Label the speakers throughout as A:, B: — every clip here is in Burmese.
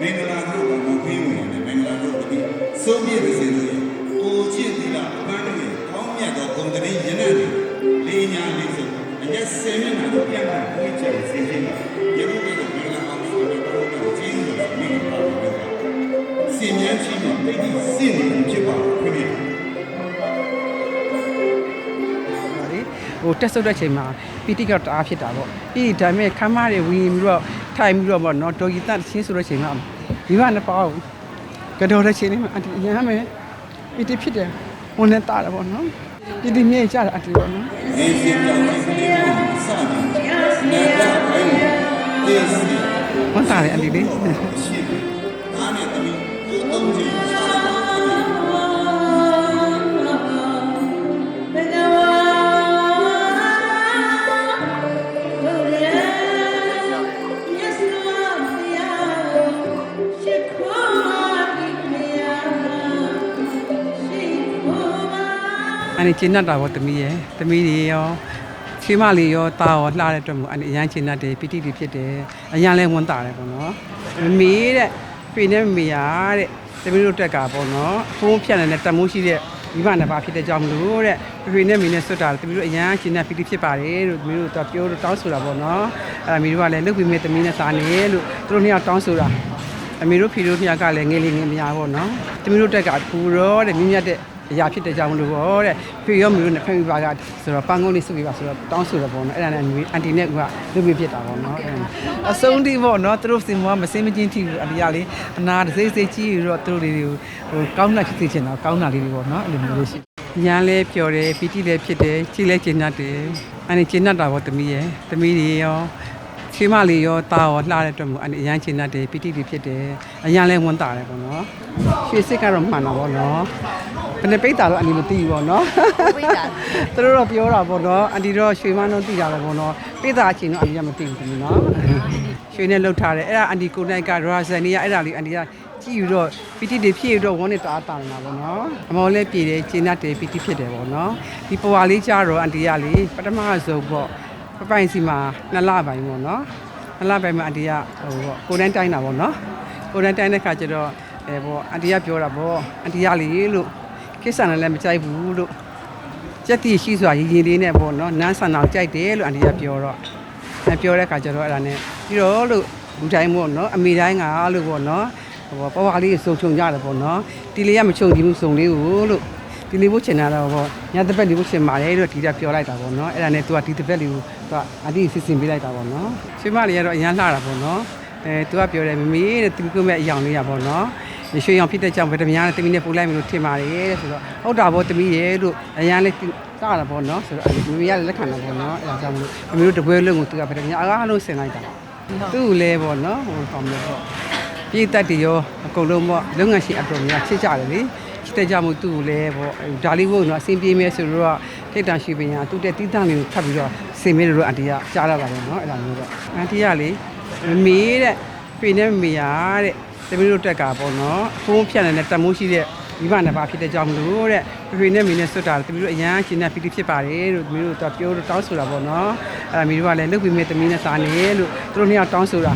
A: မင်္ဂလာတို့ကမခွေးဝင်တယ်မင်္ဂလာတို့တည်းစိုးပြည့်ပါစေလို့ကိုချစ်သီလအပန်းတို့ရဲ့ကောင်းမြတ်သောဂုဏ်တည်းရနံ့လေးညာလေးစုအရက်ဆယ်မျက်နှာတို့ပြန်ပြန်ကိုယ်ချက်စင်ချင်းရုပ်တို့မင်္ဂလာအောင်ဆိုတဲ့ဘုရားကိုကျင်းလို့မိဂပါဘုရားစင်မြန်းချင်းနဲ့တိတ်တိစင်နေဖြစ်ပါခင်ဗျာ
B: ပါလေဟိုတက်ဆုပ်တဲ့ချိန်မှာပီတိကတအားဖြစ်တာပေါ့ပြီးဒါပေမဲ့ခမ်းမတွေဝင်ပြီးတော့ ထိုင်ပြီးတော့ပေါ့နော်ဒေါ်ဂီတတချင်းဆိုတဲ့ချိန်မှာဒီကနှစ်ပေါင်းကတော်တဲ့ချိန်လေးမှာအတီအရမ်းမယ်ပီတိဖြစ်တယ်ဝန်နဲ့တာတယ်ပေါ့နော်ပီတိမြဲကြတာအတီပေါ့နော်
A: နေစဉ်ကြောင့်ဒီကလေးကိုစတယ်။နေတော့ဘယ်လိုသိစီ
B: ဝန်တာတယ်အတီလေး အဲ့ဒီကျင်းတတ်တာပေါ့သမီးရဲ့သမီးတွေရောချေမလေးရောတာရောလှတဲ့အတွက်မို့အဲ့ဒီအရန်ကျင်းတတ်တယ်ပီတိတွေဖြစ်တယ်အရန်လဲဝန်တာတယ်ပေါ့နော်မမေးတဲ့ဖေနဲ့မမေရတဲ့သမီးတို့တက်ကပေါ့နော်ဖုန်းဖြတ်နေတဲ့တမိုးရှိတဲ့ဒီမနှစ်ပါးဖြစ်တဲ့ကြောင့်မလို့တဲ့ဖေနဲ့မေနဲ့ဆွတ်တာသမီးတို့အရန်ကျင်းတတ်ပီတိဖြစ်ပါတယ်လို့သမီးတို့တော့ပြောတော့တောင်းဆိုတာပေါ့နော်အဲ့ဒါမီးတို့ကလည်းလုတ်ပြီးမဲ့သမီးနဲ့စားနေလို့သူတို့နှစ်ယောက်တောင်းဆိုတာအမေတို့ဖီတို့နှစ်ယောက်ကလည်းငယ်လေးငယ်မများပေါ့နော်။တမီတို့တက်ကကူတော့တဲ့မြင့်မြတ်တဲ့ အရာဖြစ်တဲ့ကြောင့်မလို့ပေါ့တဲ့။ဖေရောမီတို့နဲ့ဖက်မိပါကဆိုတော့ပန်းကုန်းလေးစုပြီးပါဆိုတော့တောင်းဆိုတော့ပေါ့နော်။အဲ့ဒါနဲ့အန်တီနဲ့ကလူပြဖြစ်တာပေါ့နော်။အဆုံးထိပေါ့နော်။သူတို့စင်မောမစင်မချင်းထိဘူးအလျာလေးအနာတစိမ့်စိမ့်ကြီးပြီးတော့သူတို့လေးတွေကိုဟိုကောင်းတာဖြစ်စေချင်တော့ကောင်းတာလေးတွေပေါ့နော်။အဲ့လိုမျိုးလေးရှိ။ညာလဲပျော်တယ်ပီတိလည်းဖြစ်တယ်ချိလဲကျဉ်တတ်တယ်။အဲ့ဒီကျဉ်တတ်တာပေါ့တမီးရဲ့။တမီးတွေရောချေမလေးရောတာရောလှတဲ့အတွက်မို့အဲ့ဒီအရန်ချင်တတ်တယ်ပီတိတွေဖြစ်တယ်အရန်လဲဝန်တာတယ်ပေါ့နော်ရွှေစစ်ကတော့မှန်တာပေါ့နော် ဘယ်နဲ့ပိတ်တာတော့အန်ဒီမသိဘူးပေါ့နော်
C: ပိတ်တာ
B: သူတို့တော့ပြောတာပေါ့နော်အန်ဒီတော့ရွှေမန်းတော့သိတာပဲပေါ့နော်ပိတ်တာအချင်းတော့အန်ဒီကမသိဘူးခင်ဗျနော်ရွှေနဲ့လှုပ်ထားတယ်အဲ့ဒါအန်ဒီကိုနိုင်ကရာဇန်နီကအဲ့ဒါလေးအန်ဒီကကြည့်ယူတော့ပီတိတွေဖြစ်ယူတော့ဝန်းနဲ့တအားတာနေတာပေါ့နော်အမောလည်းပြည်တယ်ကျင်းတတ်တယ်ပီတိဖြစ်တယ်ပေါ့နော်ဒီပွာလေးကြတော့အန်ဒီကလေပထမဆုံးပေါ့ပပိုင်စီမှာနှစ်လပိုင်းပေါ့နော်အလားပဲမှာအန်တီကဟိုပေါ့ကိုတန်းတိုင်းတာပေါ့နော်ကိုတန်းတိုင်းတဲ့ခါကျတော့အဲပေါ့အန်တီကပြောတာပေါ့အန်တီကလေလို့ ကိစ္စနဲ့လည်းမကြိုက်ဘူးလို့စက်တီရှိစွာရည်ရည်လေးနဲ့ပေါ့နော်နန်းဆန်အောင်ကြိုက်တယ်လို့အန်တီကပြောတော့အဲပြောတဲ့ခါကျတော့အဲ့ဒါနဲ့ပြီးတော့လို့လူတိုင်းပေါ့နော်အမေတိုင်းကလို့ပေါ့နော်ဟိုပေါ့ပွားလေးစုံချုံကြတယ်ပေါ့နော်တီလေးကမချုံကြည့်ဘူးစုံလေးကိုလို့ဒီလေးဖို့ချင်တာတော့ပေါ့ညတစ်ပတ်လေးဖို့ချင်ပါတယ်လို့ဒီကပြောလိုက်တာပေါ့နော်အဲ့ဒါနဲ့ तू ကဒီတစ်ပတ်လေးကို तू ကအတိစစ်စင်ပေးလိုက်တာပေါ့နော်ဆွေမလေးကတော့အရန်လှတာပေါ့နော်အဲ तू ကပြောတယ်မမေတဲ့သူကမဲ့အယောင်လေးရပေါ့နော် ရွှေရောင်ဖြစ်တဲ့ကြောင့်ဗဒမညာနဲ့တမီးနဲ့ပို့လိုက်မလို့ထင်ပါတယ်ဆိုတော့ဟုတ်တာပေါ့တမီးရဲ့လို့အရန်လေးစတာပေါ့နော်ဆိုတော့မမေကလည်းလက်ခံတာပေါ့နော်အဲ့ဒါကြောင့်မလို့အမေတို့တပွဲလုံးကိုသူကဗဒမညာအားလုံးဆင်လိုက်တာသူ့ကိုလည်းပေါ့နော်ဟိုကောင်းလို့ပေါ့ပြည်သက်တရောအကုန်လုံးပေါ့လုပ်ငန်းရှင်အတော်များချစ်ကြတယ်လေချစ်တဲ့ကြောင့်မို့သူ့ကိုလည်းပေါ့ဒါလေးဘုံတော့အဆင်ပြေမယ်ဆိုတော့ထိတ်တန့်ရှိပင်ရသူ့တဲ့တီးတန့်လေးကိုထပ်ပြီးတော့စင်မေးလို့အန်တီကကြားရပါတယ်နော်အဲ့ဒါမျိုးတော့အန်တီကလေမမေးတဲ့ဖေနဲ့မမေရတဲ့ တမီးတို့တက်ကပေါ့နော်ဖုန်းဖြတ်နေတဲ့တမိုးရှိတဲ့ဒီမနှစ်ပါးဖြစ်တဲ့ကြောင့်မလို့တဲ့ဖေဖေနဲ့မေနဲ့ဆွတ်တာတမီးတို့အရန်ရှင်းတဲ့ပီတိဖြစ်ပါတယ်လို့တမီးတို့တော့ပြောတော့တောင်းဆိုတာပေါ့နော်အဲ့ဒါမီးတို့ကလည်းလုတ်ပြီးမဲ့တမီးနဲ့စားနေလို့သူတို့နှစ်ယောက်တောင်းဆိုတာ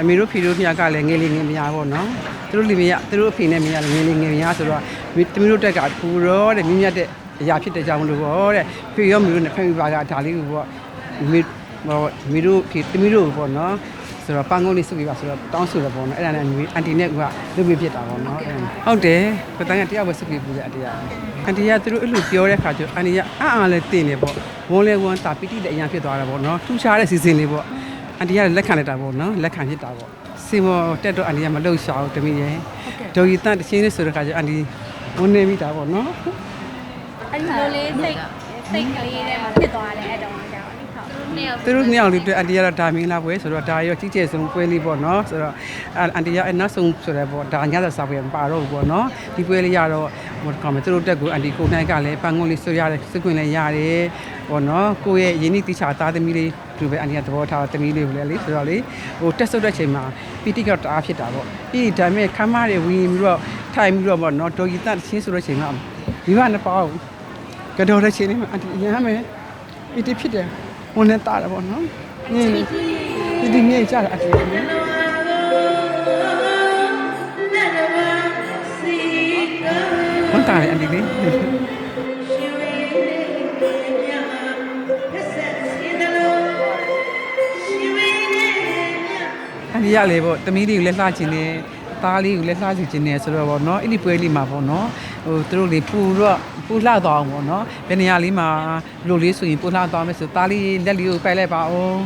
B: အမေတို့ဖီတို့နှစ်ယောက်ကလည်းငယ်လေးငယ်မရပေါ့နော်သူတို့လီမရသူတို့အဖေနဲ့မရလည်းငယ်လေးငယ်မရဆိုတော့တမီးတို့တက်ကကူတော့တဲ့မြင့်မြတ်တဲ့အရာဖြစ်တဲ့ကြောင့်မလို့ပေါ့တဲ့ဖေရောမီတို့နဲ့ဖက်မိပါကဒါလေးကိုပေါ့မေဟိုမီတို့ဖီတမီတို့ပေါ့နော် ဆိုတော့ပန်းကုန်းလေးစုပြီးပါဆိုတော့တောင်းဆိုရပေါ့နော်အဲ့ဒါနဲ့အန်တီနဲ့ကလုပြဖြစ်တာပေါ့နော်ဟုတ်တယ်ကိုတိုင်းကတယောက်ပဲစုပြီးပူတဲ့အန်တီကအန်တီကသူတို့အဲ့လိုပြောတဲ့ခါကျအန်တီကအံ့အားလည်းတင်နေပေါ့ဝန်းလဲဝန်းတာပီတိတဲ့အရာဖြစ်သွားတာပေါ့နော်ထူးခြားတဲ့စီစဉ်လေးပေါ့အန်တီကလည်းလက်ခံလိုက်တာပေါ့နော်လက်ခံဖြစ်တာပေါ့စင်မောတက်တော့အန်တီကမလှုပ်ရှားဘူးတမီးရဲ့ဒေါ်ရီတန်တချင်းလေးဆိုတဲ့ခါကျအန်တီဝန်နေမိတာပေါ့နော်
C: အဲ့လိုလေးစိတ်စိတ်ကလေးထဲမှာဖြစ်သွားတယ်အဲ့တော့ကြောင့်ဟုတ်နှစ် ယောက်
B: သူတို့နှစ်ယောက်လေးတွေ့အန်တီကတော့ဒါမင်းလာပွဲဆိုတော့ဒါရောကြီးကျယ်ဆုံးပွဲလေးပေါ့နော်ဆိုတော့အန်တီကအနောက်ဆုံးဆိုတော့ပေါ့ဒါညသက်စာပွဲမပါတော့ဘူးပေါ့နော်ဒီပွဲလေးရတော့ဟိုကောင်မသူတို့တက်ကိုအန်တီကိုနိုင်ကလည်းပန်းကုန်းလေးဆွရတယ်စခွင့်လည်းရတယ်ပေါ့နော်ကိုယ့်ရဲ့ယင်းဤတိချာသားသမီးလေးသူပဲအန်တီကသဘောထားသမီးလေးကိုလည်းလေဆိုတော့လေဟိုတက်ဆုပ်တဲ့ချိန်မှာပီတိကတအားဖြစ်တာပေါ့ပြီးဒါပေမဲ့ခမ်းမတွေဝင်ပြီးတော့ထိုင်ပြီးတော့ပေါ့နော်ဒေါ်ဂီတချင်းဆိုတဲ့ချိန်မှာဒီကနှစ်ပေါင်းကတော်တဲ့ချိန်လေးမှာအန်တီအရမ်းမယ်ပီတိဖြစ်တယ် ဝန်းနဲ့တာတယ်ပေါ့နော်
C: ညင်း
B: ဒီဒီညင်းကြတာအတူဝန်တာတယ်အနေနဲ့အန်ဒီရလေပေါ့တမီးတွေကိုလည်းလှချင်တယ် သားလေးကိုလည်းလှစီချင်တယ်ဆိုတော့ပေါ့နော်အဲ့ဒီပွဲလေးမှာပေါ့နော်ဟိုသူတို့လေးပူတော့ပူလှသွားအောင်ပေါ့နော်ဘယ်နေရာလေးမှာလိုလေးဆိုရင်ပူလှသွားမယ်ဆိုသားလေးလက်လေးကိုပိုက်လိုက်ပါအောင်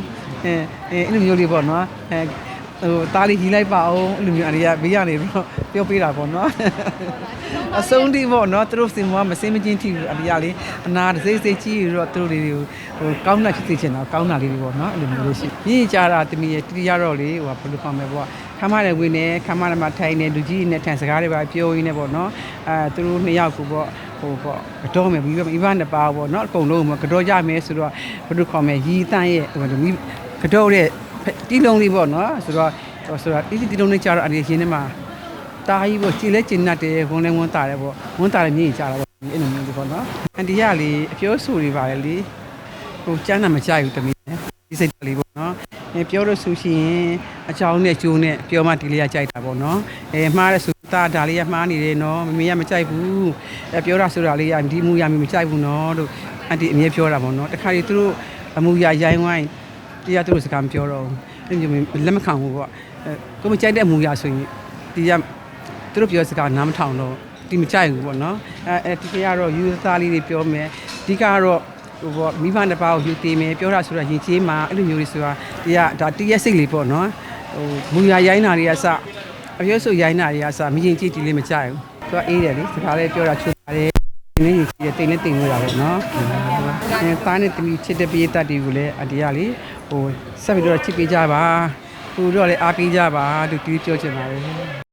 B: အဲအဲအဲ့လိုမျိုးလေးပေါ့နော်အဲဟိုသားလေးကြီးလိုက်ပါအောင်အဲ့လိုမျိုးအန်တီကဘေးရနေတော့ပြောပေးတာပေါ့နော်အဆုံးထိပေါ့နော်သူတို့စင်မွားမစင်းမချင်းထိဘူးအပြားလေးအနာတစ်စိမ့်စိမ့်ကြီးတော့သူတို့တွေကိုဟိုကောင်းတာဖြစ်စေချင်တာကောင်းတာလေးတွေပေါ့နော်အဲ့လိုမျိုးလေးရှိရင်းကြတာတမီးရတီရတော့လေဟိုဘယ်လိုခေါ်မလဲပေါ့ ခမ်းမနဲ့ဝင်နေခမ်းမနဲ့မှထိုင်နေလူကြီးနဲ့ထိုင်စကားတွေပါပြောရင်းနဲ့ပေါ့နော်အဲသူတို့နှစ်ယောက်ကိုပေါ့ဟိုပေါ့ကတော့မယ်ပြီးတော့မိဘနှစ်ပါးပေါ့နော်အကုန်လုံးမကတော့ကြမယ်ဆိုတော့ဘယ်လိုခေါ်မလဲရီတန်းရဲ့ဟိုမိကတော့တဲ့တီးလုံးလေးပေါ့နော်ဆိုတော့ဆိုတော့တီးတီးလုံးလေးကြတော့အရင်ရှင်ထဲမှာတာကြီးပေါ့ကြည်လဲကျင်တတ်တယ်ဝန်လဲဝန်တာတယ်ပေါ့ဝန်တာတယ်မြင်ကြတာပေါ့အဲ့လိုမျိုးလေးပေါ့နော်အန်တီကလေအပြောဆိုတွေပါတယ်လေဟိုကျမ်းနာမကြိုက်ဘူးတမီးဒီစိတ်လေးပေါ့နော် အဲပြောလို့ဆိုရှင်အချောင်းနဲ့ကျိုးနဲ့ပြောမှဒီလေးကကြိုက်တာပေါ့နော်အဲမှားတဲ့ဆိုတာဒါလေးကမှားနေတယ်နော်မမေကမကြိုက်ဘူးအဲပြောတာဆိုတာလေးကဒီမူရမမကြိုက်ဘူးနော်လို့အန်တီအမြဲပြောတာပေါ့နော်တခါလေသူတို့အမူရရိုင်းဝိုင်းတရားသူတို့စကားမပြောတော့ဘူးအဲ့လိုမျိုးလက်မခံဘူးပေါ့အဲကိုမကြိုက်တဲ့အမူရဆိုရင်ဒီကသူတို့ပြောစကားနားမထောင်တော့ဒီမကြိုက်ဘူးပေါ့နော်အဲအဲဒီကတော့ယူသားလေးတွေပြောမယ်အဓိကတော့ ဟိုပေါ့မိဘနှစ်ပါးကိုယူသေးမယ်ပြောတာဆိုတာရင်ကျေးမှာအဲ့လိုမျိုးတွေဆိုတာဒီကဒါတရက်စိတ်လေးပေါ့နော်ဟိုမူရရိုင်းတာတွေကအစအပြောဆိုရိုင်းတာတွေကအစမရင်ကြည့်ဒီလေးမကြိုက်ဘူးသူကအေးတယ်လေစကားလေးပြောတာချွတ်ပါတယ်နင်းရင်ကြည့်တယ်တိတ်နဲ့တိတ်နေတာပေါ့နော်အဲသားနဲ့တမီချစ်တဲ့ပြေးတတ်တွေကိုလည်းအဒီကလေဟိုဆက်ပြီးတော့ချစ်ပေးကြပါသူတို့ကလည်းအားပေးကြပါလို့တီးပြောချင်ပါတယ်